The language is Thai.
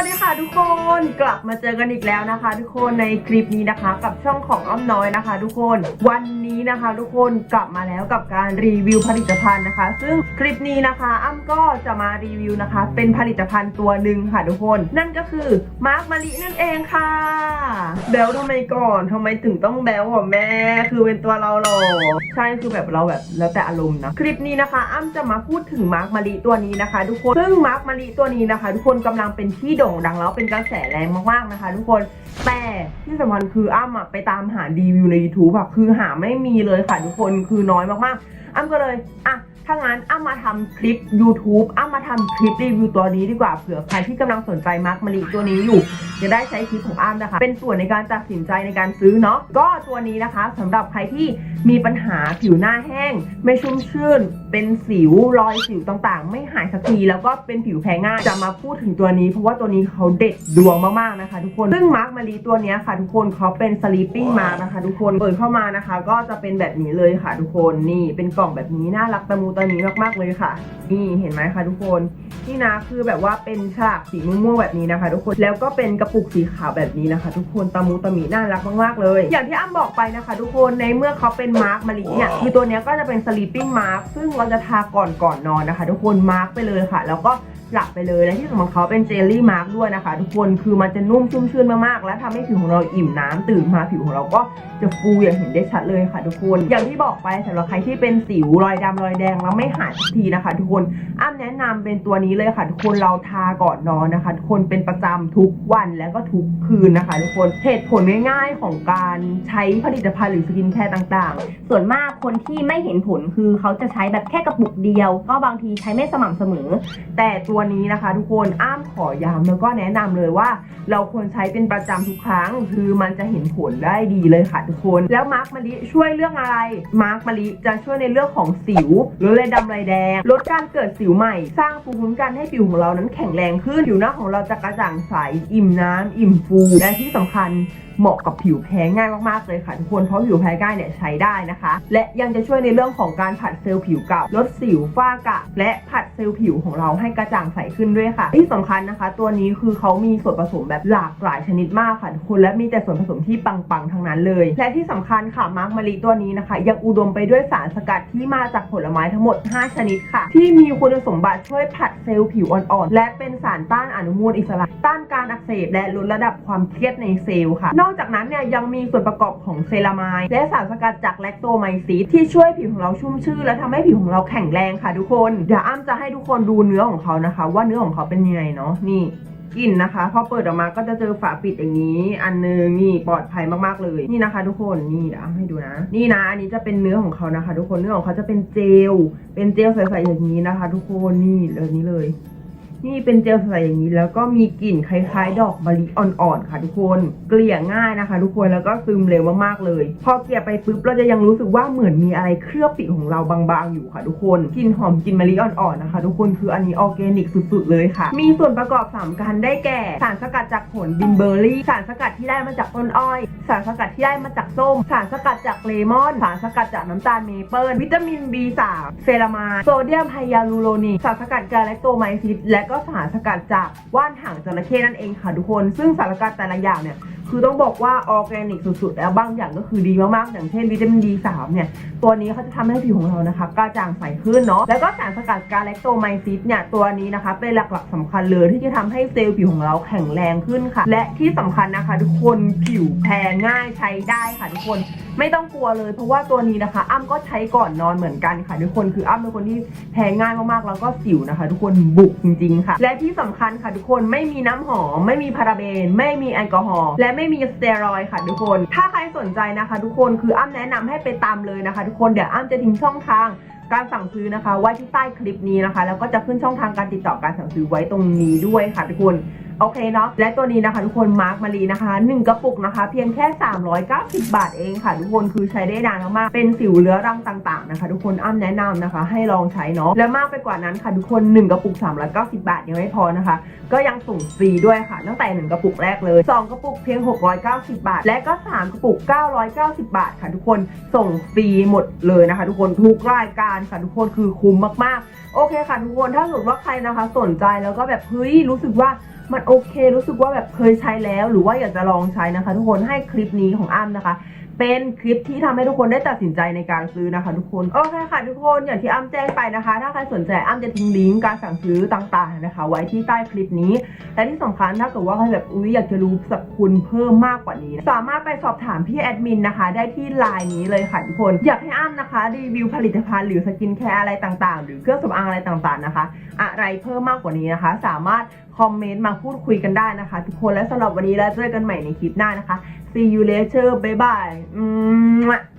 วัสดี ค่ะทุกคนกลับมาเจอกันอีกแล้วนะคะ ทุกคนในคลิปนี้นะคะ กับช่องของอ้อมน้อยนะคะ ทุกคนวันนี้นะคะ ทุกคนกลับมาแล้วกับการรีวิวผลิตภัณฑ์นะคะ ซึ่งคลิปนี้นะคะอ้ำก็จะมารีวิวนะคะ เป็นผลิตภัณฑ์ตัวหนึ่งค่ะทุกคน นั่นก็คือมาร์กมารินั่นเองค่ะแบลทำไมก่อนทำไมถึงต้องแบลอะแม่ คือเป็นตัวเราหรอใช่คือแบบเราแบบแล้วแต่อารมณ์นะคลิปนี้นะคะ อ้ำจะมาพูดถึงมาร์กมาริตัวนี้นะคะ ทุกคนซึ่งมาร์กมาริตัวนี้นะคะ ทุกคนกำลังเป็นที่โด่งดังแล้วเป็นกระแสแรงมากๆนะคะ ทุกคนแต่ที่สำคัญคืออ้ำอะไปตามหารีวิวใน YouTube อะคือหาไม่มีเลยค่ะทุกคนคือน้อยมากๆอ้ำก็เลยอะ ถ้างั้นอ้ำมาทำคลิป YouTube อ้ำมาทำคลิปรีวิวตัวนี้ดีกว่าเผื่อใครที่กำลังสนใจมาร์กมาริตัวนี้อยู่ จะได้ใช้คลิปของอ้ำนะคะ เป็นส่วนในการตัดสินใจในการซื้อเนาะก็ตัวนี้นะคะสำหรับใครที่มีปัญหาผิวหน้าแห้ง ไม่ชุ่มชื่น เป็นสิวรอยสิวต่างๆ ไม่หายสักทีแล้วก็เป็นผิวแพ้ง่ายจะมาพูดถึงตัวนี้ เพราะว่าตัวนี้เขาเด็ดดวงมากๆนะคะ ทุกคนซึ่งมาร์กมารีตัวนี้ค่ะ ทุกคนเขาเป็น sleeping mask นะคะ ทุกคนเปิดเข้ามานะคะ ก็จะเป็นแบบนี้เลยค่ะ ทุกคนนี่เป็นกล่องแบบนี้น่ารักตะมูตัวนี้มากๆเลยค่ะ นี่เห็นไหมคะทุกคน นี่นะคือแบบว่าเป็นฉลากสีม่วงๆแบบนี้นะคะ ทุกคน แล้วก็เป็นกระปุกสีขาวแบบนี้นะคะ ทุกคนตามูตามีน่ารักมากๆเลย อย่างที่อ้ำบอกไปนะคะ ทุกคนในเมื่อเขาเป็นมาร์กมาลีเนี่ยคือตัวนี้ก็จะเป็น sleeping mask ซึ่งเราจะทาก่อนก่อนนอนนะคะ ทุกคนมาร์กไปเลยค่ะ แล้วก็ หลับไปเลยและที่สำคัญเขาเป็นเจลลี่มาร์กด้วยนะคะ ทุกคนคือมันจะนุ่มชุ่มชื่นมากๆ และทำให้ผิวของเราอิ่มน้ำตื่นมาผิวของเราก็จะฟูอย่างเห็นได้ชัดเลยค่ะทุกคน อย่างที่บอกไปสำหรับใครที่เป็นสิวรอยดำรอยแดงแล้วไม่หายสักทีนะคะ ทุกคนอ้ำแนะนำเป็นตัวนี้เลยค่ะ ทุกคนเราทาก่อนนอนนะคะ ทุกคนเป็นประจำทุกวันแล้วก็ทุกคืนนะคะ ทุกคนเหตุผลง่ายๆของการใช้ผลิตภัณฑ์หรือสกินแคร์ต่างๆ ส่วนมากคนที่ไม่เห็นผลคือเขาจะใช้แบบแค่กระปุกเดียว ก็บางทีใช้ไม่สม่ำเสมอ แต่ตัวันนี้นะคะ ทุกคนอ้ามขอย้ำแล้วก็แนะนำเลยว่า เราควรใช้เป็นประจำทุกครั้ง คือมันจะเห็นผลได้ดีเลยค่ะทุกคน แล้วมาร์กมะลิช่วยเรื่องอะไร มาร์กมะลิจะช่วยในเรื่องของสิวลดเลยดำไรแดง ลดการเกิดสิวใหม่ สร้างภูมิคุ้มกันให้ผิวของเรานั้นแข็งแรงขึ้น ผิวหน้าของเราจะกระจ่างใส อิ่มน้ำอิ่มฟู และที่สำคัญเหมาะกับผิวแพ้ง่ายมากๆเลยค่ะทุกคน เพราะผิวแพ้ง่ายเนี่ยใช้ได้นะคะ และยังจะช่วยในเรื่องของการผัดเซลล์ผิวเก่า ลดสิวฝ้ากระและผัดเซลล์ผิวของเราให้กระจ่างใสขึ้นด้วยค่ะ ที่สำคัญนะคะ ตัวนี้คือเขามีส่วนผสมแบบหลากหลายชนิดมากค่ะทุกคนและมีแต่ส่วนผสมที่ปังๆทั้งนั้นเลย และที่สำคัญค่ะมาร์กมารีตัวนี้นะคะ ยังอุดมไปด้วยสารสกัดที่มาจากผลไม้ทั้งหมด 5 ชนิดค่ะ ที่มีคุณสมบัติช่วยผัดเซลล์ผิวอ่อนๆ และเป็นสารต้านอนุมูลอิสระ ต้านการอักเสบและลดระดับความเครียดในเซลล์ค่ะ นอกจากนั้นเนี่ยยังมีส่วนประกอบของเซรามายและสารสกัดจากแลคโตไมซิสที่ช่วยผิวของเราชุ่มชื่นและทำให้ผิวของเราแข็งแรงค่ะทุกคน เดี๋ยวอ้ำจะให้ทุกคนดูเนื้อของเขานะคะว่าเนื้อของเขาเป็นยังไงเนาะนี่กลิ่นนะคะพอเปิดออกมาก็จะเจอฝาปิดอย่างนี้ อันนึงนี่ปลอดภัยมากๆเลยนี่นะคะ ทุกคนนี่เดี๋ยวอ้ำให้ดูนะนี่นะอันนี้จะเป็นเนื้อของเขานะคะ ทุกคนเนื้อของเขาจะเป็นเจลเป็นเจลใสๆอย่างนี้นะคะ ทุกคนนี่เลยนี้เลย นี่เป็นเจลใสอย่างนี้แล้วก็มีกลิ่นคล้ายๆ ดอกมะลิอ่อนๆค่ะทุกคน เกลี่ยง่ายนะคะ ทุกคนแล้วก็ซึมเร็วมากๆเลย พอเกลี่ยไปปุ๊บเราจะยังรู้สึกว่าเหมือนมีอะไรเคลือบผิวของเราบางๆอยู่ค่ะทุกคนกลิ่นหอมกลิ่นมะลิอ่อนๆนะคะ ทุกคนคืออันนี้ออร์แกนิกสุดๆเลยค่ะ มีส่วนประกอบสามกันได้แก่ สารสกัดจากผลบินเบอร์รี่ สารสกัดที่ได้มาจากต้นอ้อย สารสกัดที่ได้มาจากส้ม สารสกัดจากเลมอน สารสกัดจากน้ำตาลเมเปิลวิตามิน B3 เซรามายโซเดียมไฮยาลูโรนิกสารสกัดกาแลคโตไมซิสและก็สารสกัดจากว่านหางจระเข้นั่นเองค่ะทุกคน ซึ่งสารสกัดแต่ละอย่างเนี่ย คือต้องบอกว่าออร์แกนิกสุดๆ แล้วบางอย่างก็คือดีมากๆ อย่างเช่นวิตามิน D3 เนี่ย ตัวนี้เขาจะทำให้ผิวของเรานะคะกระจ่างใสขึ้นเนาะ แล้วก็สารสกัดกาแลคโตไมซิสเนี่ยตัวนี้นะคะ เป็นหลักๆสำคัญเลยที่จะทำให้เซลล์ผิวของเราแข็งแรงขึ้นค่ะ และที่สำคัญนะคะ ทุกคนผิวแพ้ง่ายใช้ได้ค่ะทุกคนไม่ต้องกลัวเลยเพราะว่าตัวนี้นะคะ อ้ำก็ใช้ก่อนนอนเหมือนกันค่ะทุกคนคืออ้ำเป็นคนที่แพ้ง่ายมากๆแล้วก็สิวนะคะ ทุกคนบุกจริงๆค่ะ และที่สำคัญค่ะทุกคนไม่มีน้ำหอมไม่มีพาราเบน ไม่มีแอลกอฮอล์และไไม่มีสเตียรอยค่ะทุกคน ถ้าใครสนใจนะคะ ทุกคนคืออ้ำแนะนำให้ไปตามเลยนะคะ ทุกคนเดี๋ยวอ้ำจะทิ้งช่องทางการสั่งซื้อนะคะ ไว้ที่ใต้คลิปนี้นะคะ แล้วก็จะขึ้นช่องทางการติดต่อการสั่งซื้อไว้ตรงนี้ด้วยค่ะทุกคน โอเคเนาะและตัวนี้นะคะ ทุกคนมาร์กมารีนะคะ 1 กระปุกนะคะ เพียงแค่ 390 บาทเองค่ะ ทุกคนคือใช้ได้นานมากๆเป็นสิวเรื้อรังต่างๆนะคะ ทุกคนอ้ำแนะนำนะคะ ให้ลองใช้เนาะและมากไปกว่านั้นค่ะทุกคน 1 กระปุก 390 บาทยังไม่พอนะคะ ก็ยังส่งฟรีด้วยค่ะ ตั้งแต่ 1 กระปุกแรกเลย 2 กระปุกเพียง 690 บาท และก็ 3 กระปุก 990 บาทค่ะทุกคนส่งฟรีหมดเลยนะคะ ทุกคนทุกรายการค่ะทุกคนคือคุ้มมากๆ โอเคค่ะทุกคนถ้าสมมติว่าใครนะคะ สนใจแล้วก็แบบเฮ้ยรู้สึกว่า มันโอเครู้สึกว่าแบบเคยใช้แล้ว หรือว่าอยากจะลองใช้นะคะ ทุกคนให้คลิปนี้ของอ้ำนะคะ เป็นคลิปที่ทำให้ทุกคนได้ตัดสินใจในการซื้อนะคะทุกคนโอเคค่ะทุกคนอย่างที่อ้ำแจ้งไปนะคะ ถ้าใครสนใจอ้ำจะทิ้งลิงก์การสั่งซื้อต่างๆนะคะ ไว้ที่ใต้คลิปนี้และที่สำคัญถ้าเกิดว่าใครแบบอุ๊ยอยากจะรู้สรรพคุณเพิ่มมากกว่านี้ สามารถไปสอบถามพี่แอดมินนะคะ ได้ที่ไลน์นี้เลยค่ะทุกคน อยากให้อ้ำนะคะรีวิวผลิตภัณฑ์หรือสกินแคร์อะไรต่างๆ หรือเครื่องสำอางอะไรต่างๆนะคะ อะไรเพิ่มมากกว่านี้นะคะ สามารถคอมเมนต์มาพูดคุยกันได้นะคะ ทุกคนและสำหรับวันนี้แล้วเจอกันใหม่ในคลิปหน้านะคะ see you later bye bye อืม